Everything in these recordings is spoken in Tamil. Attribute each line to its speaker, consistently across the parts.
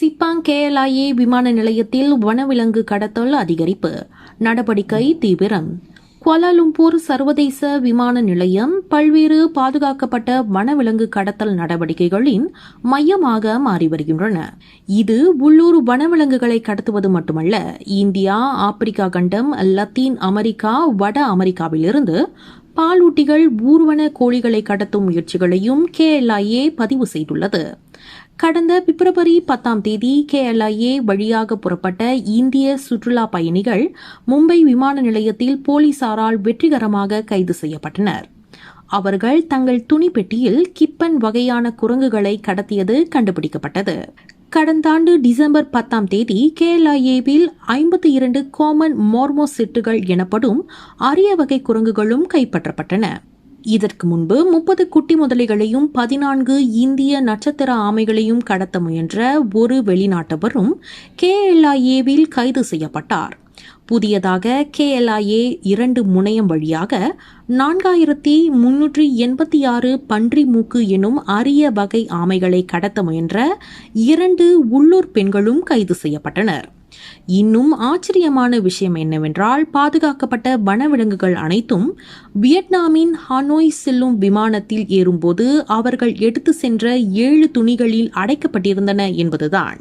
Speaker 1: சிப்பாங் கேஎல்ஐஏ விமான நிலையத்தில் வனவிலங்கு கடத்தல் அதிகரிப்பு. நடவடிக்கை தீவிரம். குவாலாலும்பூர் சர்வதேச விமான நிலையம் பல்வேறு பாதுகாக்கப்பட்ட வனவிலங்கு கடத்தல் நடவடிக்கைகளின் மையமாக மாறி வருகின்றன. இது உள்ளூர் வனவிலங்குகளை கடத்துவது மட்டுமல்ல இந்தியா ஆப்பிரிக்கா கண்டம் லத்தீன் அமெரிக்கா வட அமெரிக்காவிலிருந்து பாலூட்டிகள் ஊர்வன கோழிகளை கடத்தும் முயற்சிகளையும் கேஎல்ஐஏ பதிவு செய்துள்ளது. கடந்த பிப்ரவரி பத்தாம் தேதி கேஎல்ஐஏ வழியாக புறப்பட்ட இந்திய சுற்றுலா பயணிகள் மும்பை விமான நிலையத்தில் போலீசாரால் வெற்றிகரமாக கைது செய்யப்பட்டனர். அவர்கள் தங்கள் துணி பெட்டியில் கிப்பன் வகையான குரங்குகளை கடத்தியது கண்டுபிடிக்கப்பட்டது. கடந்த ஆண்டு டிசம்பர் பத்தாம் தேதி கேஎல்ஐஏவில் ஐம்பத்தி இரண்டு காமன் மோர்மோசிட்டுகள் எனப்படும் அரிய வகை குரங்குகளும் கைப்பற்றப்பட்டன. இதற்கு முன்பு முப்பது குட்டி முதலைகளையும் பதினான்கு இந்திய நட்சத்திர ஆமைகளையும் கடத்த முயன்ற ஒரு வெளிநாட்டவரும் கேஎல்ஐஏவில் கைது செய்யப்பட்டார். புதியதாக கேஎல்ஐஏ இரண்டு முனையம் வழியாக நான்காயிரத்தி முன்னூற்றி எண்பத்தி ஆறு பன்றி மூக்கு எனும் அரிய வகை ஆமைகளை கடத்த முயன்ற இரண்டு உள்ளூர் பெண்களும் கைது செய்யப்பட்டனர். இன்னும் ஆச்சரியமான விஷயம் என்னவென்றால் பாதுகாக்கப்பட்ட வனவிலங்குகள் அனைத்தும் வியட்நாமின் ஹனோய் செல்லும் விமானத்தில் ஏறும்போது அவர்கள் எடுத்து சென்ற ஏழு துணிகளில் அடைக்கப்பட்டிருந்தன என்பதுதான்.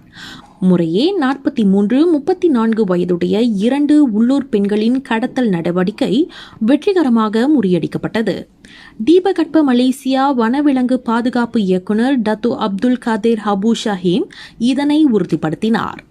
Speaker 1: முறையே நாற்பத்தி மூன்று முப்பத்தி நான்கு வயதுடைய இரண்டு உள்ளூர் பெண்களின் கடத்தல் நடவடிக்கை வெற்றிகரமாக முறியடிக்கப்பட்டது. தீபகற்ப மலேசியா வனவிலங்கு பாதுகாப்பு இயக்குநர் டத்து அப்துல் காதேர் ஹபு ஷஹீம் இதனை உறுதிப்படுத்தினார்.